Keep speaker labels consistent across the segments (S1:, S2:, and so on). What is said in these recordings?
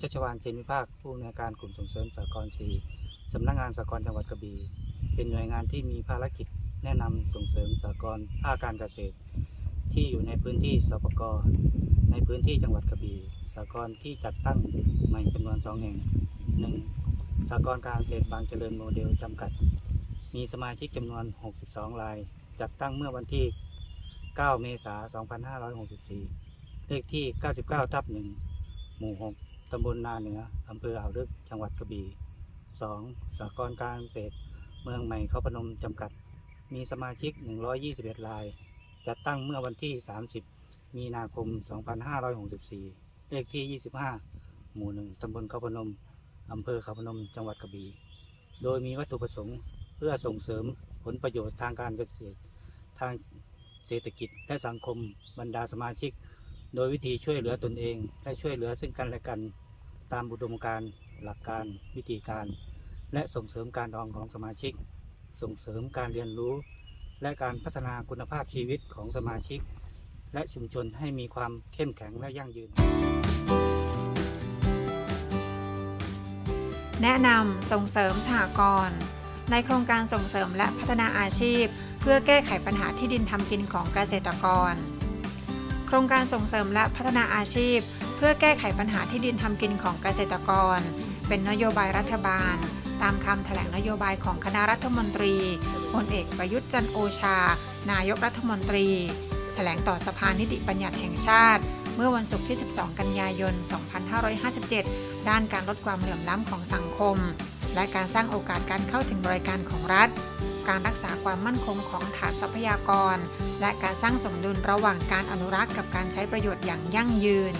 S1: ชัชวานเจนวิภาคผู้อำนวยการกลุ่มส่งเสริมสหกรณ์สีสำนักงานสหกรณ์จังหวัดกระบี่เป็นหน่วยงานที่มีภารกิจแนะนำส่งเสริมสหกรณ์ภาคการเกษตร ที่อยู่ในพื้นที่สปกในพื้นที่จังหวัดกระบี่สหกรณ์ที่จัดตั้งใหม่จำนวนสองแห่งหนึ่งสหกรณ์การเกษตรบางเจริญโมเดลจำกัด มีสมาชิกจำนวน 62 ราย จัดตั้งเมื่อวันที่ 9 เมษายน 2564 เลขที่ 99 ทับ 1 หมู่ 6 ตำบลนาเหนืออำเภออ่าวลึก จังหวัดกระบี่ 2. สหกรณ์การเกษตร เมืองใหม่เขาพนมจำกัด มีสมาชิก 121 ราย จัดตั้งเมื่อวันที่ 30 มีนาคม 2564 เลขที่ 25 หมู่1ตำบลเขาพนมอำเภอเขาพนม จังหวัดกระบี่ โดยมีวัตถุประสงค์เพื่อส่งเสริมผลประโยชน์ทางการเกษตร ทางเศรษฐกิจและสังคมบรรดาสมาชิก โดยวิธีช่วยเหลือตนเองและช่วยเหลือซึ่งกันและกันตามอุดมการหลักการวิธีการ และส่งเสริมการออมของสมาชิก ส่งเสริมการเรียนรู้ และการพัฒนาคุณภาพชีวิตของสมาชิก และชุมชนให้มีความเข้มแข็งและยั่งยืน
S2: แนะนำส่งเสริมสหกรณ์ในโครงการส่งเสริมและพัฒนาอาชีพ เพื่อแก้ไขปัญหาที่ดินทำกินของเกษตรกร โครงการส่งเสริมและพัฒนาอาชีพ เพื่อแก้ไขปัญหาที่ดินทำกินของเกษตรกร เป็นนโยบายรัฐบาล ตามคำแถลงนโยบายของคณะรัฐมนตรีพลเอกประยุทธ์จันโอชา นายกรัฐมนตรี แถลงต่อสภานิติบัญญัติแห่งชาติ เมื่อวันศุกร์ที่ 12 กันยายน 2557 ด้านการลดความเหลื่อมล้ำของสังคม และการสร้างโอกาสการเข้าถึงบริการของรัฐ การรักษาความมั่นคงของฐานทรัพยากร และการสร้างสมดุลระหว่างการอนุรักษ์กับการใช้ประโยชน์อย่างยั่งยืน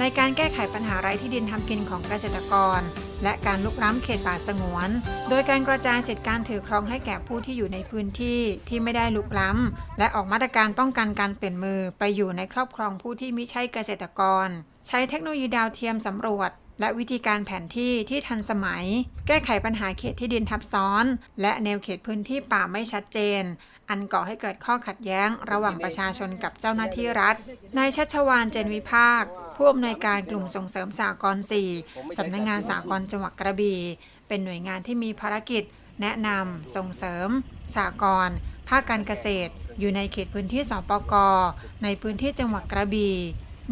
S2: ในการแก้ไขปัญหาไร้ที่ดินทำกินของเกษตรกร และการลุกล้ำเขตป่าสงวน โดยการกระจายสิทธิการถือครองให้แก่ผู้ที่อยู่ในพื้นที่ที่ไม่ได้ลุกล้ำ และออกมาตรการป้องกันการเปลี่ยนมือไปอยู่ในครอบครองผู้ที่ไม่ใช่เกษตรกร ใช้เทคโนโลยีดาวเทียมสำรวจ และวิธีการแผนที่ที่ทันสมัย แก้ไขปัญหาเขตที่ดินทับซ้อน และแนวเขตพื้นที่ป่าไม่ชัดเจน อันก่อให้เกิดข้อขัดแย้ง ระหว่างประชาชนกับเจ้าหน้าที่รัฐ นายชัชวานเจนวิภาค ผู้อำนวยการกลุ่มส่งเสริมสากล4สำนักงงานสากลจังหวัดกระบี่ เป็นหน่วยงานที่มีภารกิจ แนะนำส่งเสริมสากลภาคการเกษตร อยู่ในเขตพื้นที่สปกในพื้นที่จังหวัดกระบี่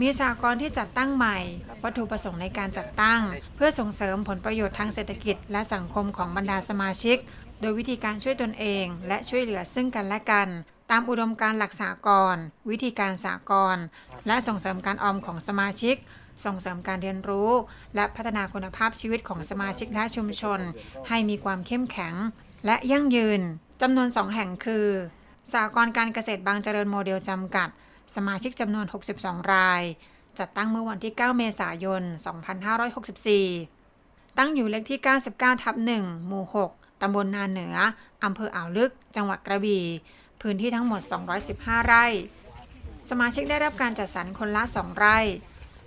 S2: มีสากลที่จัดตั้งใหม่ วัตถุประสงค์ในการจัดตั้ง เพื่อส่งเสริมผลประโยชน์ทางเศรษฐกิจ และสังคมของบรรดาสมาชิก โดยวิธีการช่วยตนเอง และช่วยเหลือซึ่งกันและกัน ตามอุดมการหลักสากลวิธีการสากลและส่งเสริมการออมของสมาชิก ส่งเสริมการเรียนรู้ และพัฒนาคุณภาพชีวิตของสมาชิกและชุมชน ให้มีความเข้มแข็ง และยั่งยืนจำนวน2แห่งคือสหกรการเกษตรบางเจริญโมเดลจำกัด สมาชิกจำนวน 62 ราย จัดตั้งเมื่อวันที่ 9 เมษายน 2564 ตั้งอยู่เลขที่ 99 ทับ 1 หมู่ 6 ตำบลนาเหนือ อำเภออ่าวลึก จังหวัดกระบี่ พื้นที่ทั้งหมด 215 ไร่ สมาชิกได้รับการจัดสรรคนละ 2 ไร่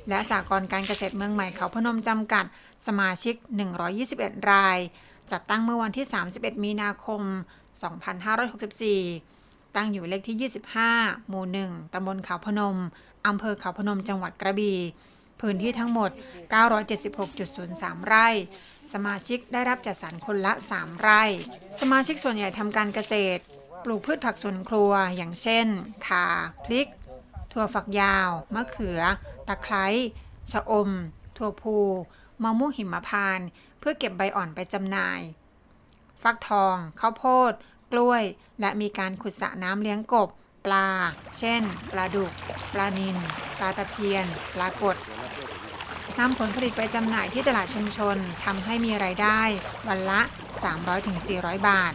S2: และสากลการเกษตรเมืองใหม่เขาพนมจำกัด สมาชิก 121 ราย จัดตั้งเมื่อวันที่ 31 มีนาคม 2564 ตั้งอยู่เลขที่ 25 หมู่ 1 ตำบลเขาพนม อำเภอเขาพนม จังหวัดกระบี่พื้นที่ทั้งหมด 976.03 ไร่ สมาชิกได้รับจัดสรรคนละ 3 ไร่ สมาชิกส่วนใหญ่ทำการเกษตร ปลูกพืชผักสวนครัว อย่างเช่น ข่าพริก ถั่วฝักยาว มะเขือ ตะไคร้ ชะอม ถั่วพู มะม่วงหิมพานต์ เพื่อเก็บใบอ่อนไปจำหน่าย ฟักทอง ข้าวโพด กล้วย และมีการขุดสระน้ำเลี้ยงกบ ปลา เช่น ปลาดุก ปลานิลปลาตะเพียน ปลากดนำผลผลิตไปจำหน่ายที่ตลาดชุมชนทำให้มีรายได้ วันละ 300-400 บาท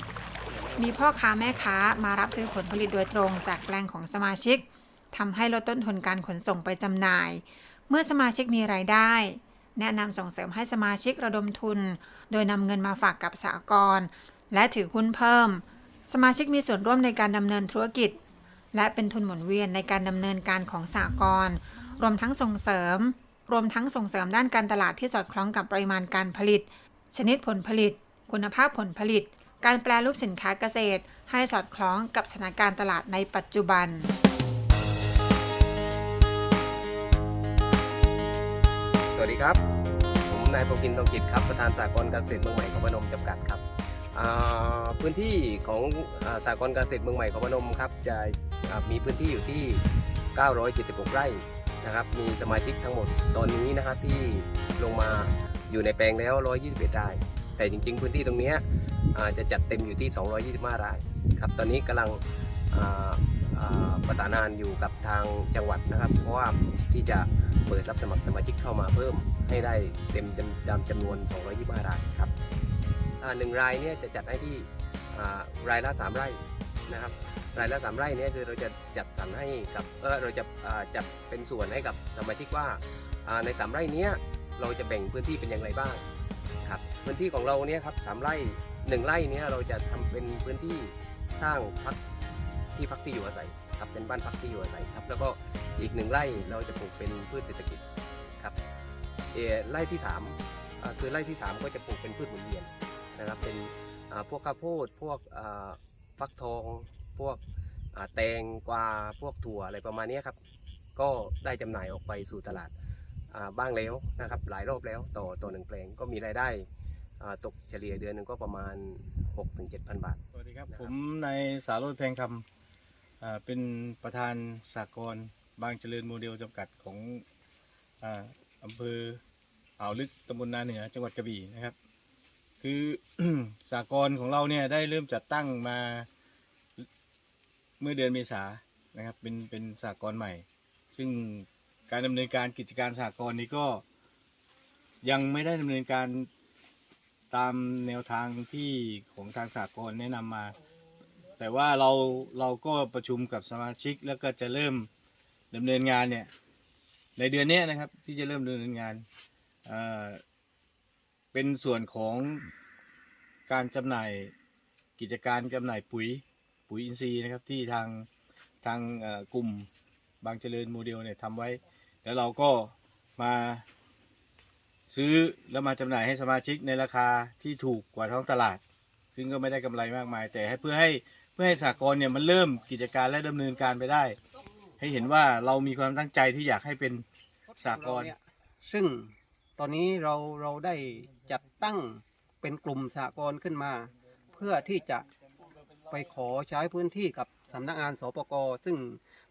S2: มีพ่อค้าแม่ค้ามารับซื้อผลผลิตโดยตรงจากแปลงของสมาชิกทำให้ลดต้นทุนการขนส่งไปจำหน่าย เมื่อสมาชิกมีรายได้ แนะนำส่งเสริมให้สมาชิกระดมทุน โดยนำเงินมาฝากกับสหกรณ์และถือหุ้นเพิ่ม สมาชิกมีส่วนร่วมในการดำเนินธุรกิจ และเป็นทุนหมุนเวียนในการดำเนินการของสหกรณ์รวมทั้งส่งเสริม รวมทั้งส่งเสริมด้านการตลาดที่สอดคล้องกับปริมาณการผลิต ชนิดผลผลิต คุณภาพผลผลิต การแปลรูปสินค้าเกษตร ให้สอดคล้องกับสถานการณ์ตลาดในปัจจุบัน
S3: สวัสดีครับ ผมนายโปกินทองจิตครับ ประธานสากลเกษตรเมืองใหม่ของพนมจำกัดครับ พื้นที่ของอ่าสากลเกษตรเมืองใหม่ของพนมครับจะมีพื้นที่อยู่ที่ 976 ไร่นะครับ มีสมาชิกทั้งหมดตอนนี้นะครับที่ลงมาอยู่ในแปลงแล้ว 121ราย แต่จริง ๆ พื้นที่ตรงนี้จะจัดเต็มอยู่ที่ 225 รายครับ ตอนนี้กำลังประสานงานอยู่กับทางจังหวัดนะครับ เพราะว่าที่จะเปิดรับสมัครสมาชิกเข้ามาเพิ่มให้ได้เต็มจำตามจำนวน 225 รายครับ หนึ่งรายเนี่ยจะจัดให้ที่รายละ 3 ไร่นะครับรายละ 3 ไร่เนี่ยคือเราจะจัดสรรให้กับเออเราจะจัดเป็นส่วนให้กับสมาชิกว่าอ่าใน 3 ไร่เนี้ยเราจะแบ่งพื้นที่เป็นอย่างไรบ้างครับพื้นที่ของเราเนี่ยครับสามไร่หนึ่งไร่เนี่ยเราจะทำเป็นพื้นที่สร้างพักที่พักที่อยู่อาศัยครับเป็นบ้านพักที่อยู่อาศัยครับแล้วก็อีกหนึ่งไร่เราจะปลูกเป็นพืชเศรษฐกิจครับไร่ที่สามคือไร่ที่สามก็จะปลูกเป็นพืชหมุนเวียน นะครับเป็นอ่าพวกข้าวโพดพวกอ่าฟักทอง พวกอ่าแตงกวาพวกถั่วอะไรประมาณเนี้ยครับ ก็ได้จำหน่ายออกไปสู่ตลาดอ่าบ้างแล้วนะครับ หลายรอบแล้วต่อต่อหนึ่งแปลงก็มีรายได้อ่าตกเฉลี่ยเดือนหนึ่งก็ประมาณ 6-7,000 บาท
S4: สวัสดีครับ
S3: นะครับ
S4: ผมนายสารโรจน์แพงคำอ่าเป็นประธานสากลบางเจริญโมเดลจำกัดของอาอำเภออ่าวลึกตำบลนาเหนือจังหวัดกระบี่นะครับ คือสากลของเราเนี่ยได้เริ่มจัดตั้งมาเมื่อเดือนเมษานะครับ เป็นเป็นสากลใหม่ ซึ่งการดำเนินการกิจการสากลนี้ก็ยังไม่ได้ดำเนินการตามแนวทางที่ของทางสากลแนะนำมา แต่ว่าเราเราก็ประชุมกับสมาชิกแล้วก็จะเริ่มดำเนินงานเนี่ยในเดือนนี้นะครับที่จะเริ่มดำเนินงาน เป็นส่วนของการจำหน่ายกิจการจำหน่ายปุ๋ยปุ๋ยอินทรีย์นะครับที่ทางทางกลุ่มบางเจริญโมเดลเนี่ยทำไว้ แล้วเราก็มาซื้อแล้วมาจำหน่ายให้สมาชิกในราคาที่ถูกกว่าท้องตลาด ซึ่งก็ไม่ได้กำไรมากมาย แต่ให้เพื่อให้เพื่อให้สากลเนี่ยมันเริ่มกิจการและดำเนินการไปได้ ให้เห็นว่าเรามีความตั้งใจที่อยากให้เป็นสากล
S5: ซึ่ง อนนี้เราเราได้จัดตั้งเป็นกลุ่มสากลขึ้นมา เพื่อที่จะไปขอใช้พื้นที่กับสำนักงานสปกซึ่ง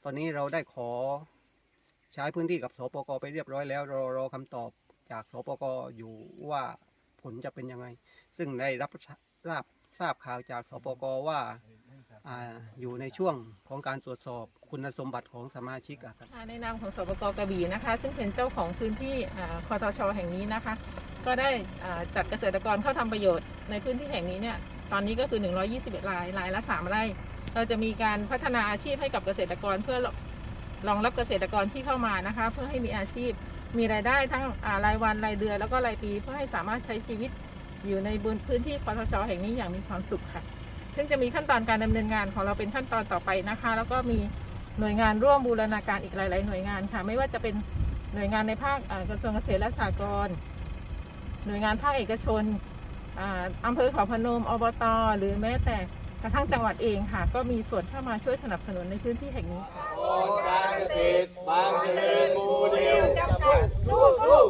S5: ตอนนี้เราได้ขอใช้พื้นที่กับสปกไปเรียบร้อยแล้วรอรอคำตอบจากสปกอยู่ว่าผลจะเป็นยังไง ซึ่งได้รับรับทราบข่าวจากสปกว่า อยู่ในช่วงของการตรวจสอบคุณสมบัติของสมาชิกครับ
S6: ในนามของสปกกระบี่นะคะ ซึ่งเป็นเจ้าของพื้นที่คอทชแห่งนี้นะคะ ก็ได้จัดเกษตรกรเข้าทำประโยชน์ในพื้นที่แห่งนี้เนี่ยตอนนี้ก็คือ 121รายรายละ 3 ไร่ เราจะมีการพัฒนาอาชีพให้กับเกษตรกรเพื่อรองรับเกษตรกรที่เข้ามานะคะ เพื่อให้มีอาชีพมีรายได้ทั้งรายวันรายเดือนแล้วก็รายปี เพื่อให้สามารถใช้ชีวิตอยู่ในบนพื้นที่คอทชแห่งนี้อย่างมีความสุขค่ะ ซึ่งจะมีขั้นตอนการดำเนินงานของเราเป็นขั้นตอนต่อไปนะคะ แล้วก็มีหน่วยงานร่วมบูรณาการอีกหลาย ๆ หน่วยงานค่ะ ไม่ว่าจะเป็นหน่วยงานในภาคกระทรวงเกษตรและสหกรณ์หน่วยงานภาคเอกชนอ่าอำเภอเขาพนมอบตหรือแม้แต่กระทั่งจังหวัดเองค่ะ ก็มีส่วนเข้ามาช่วยสนับสนุนในพื้นที่แห่งนี้ค่ะ
S4: การเกษตรบางเจริญโมเดลสู้สู้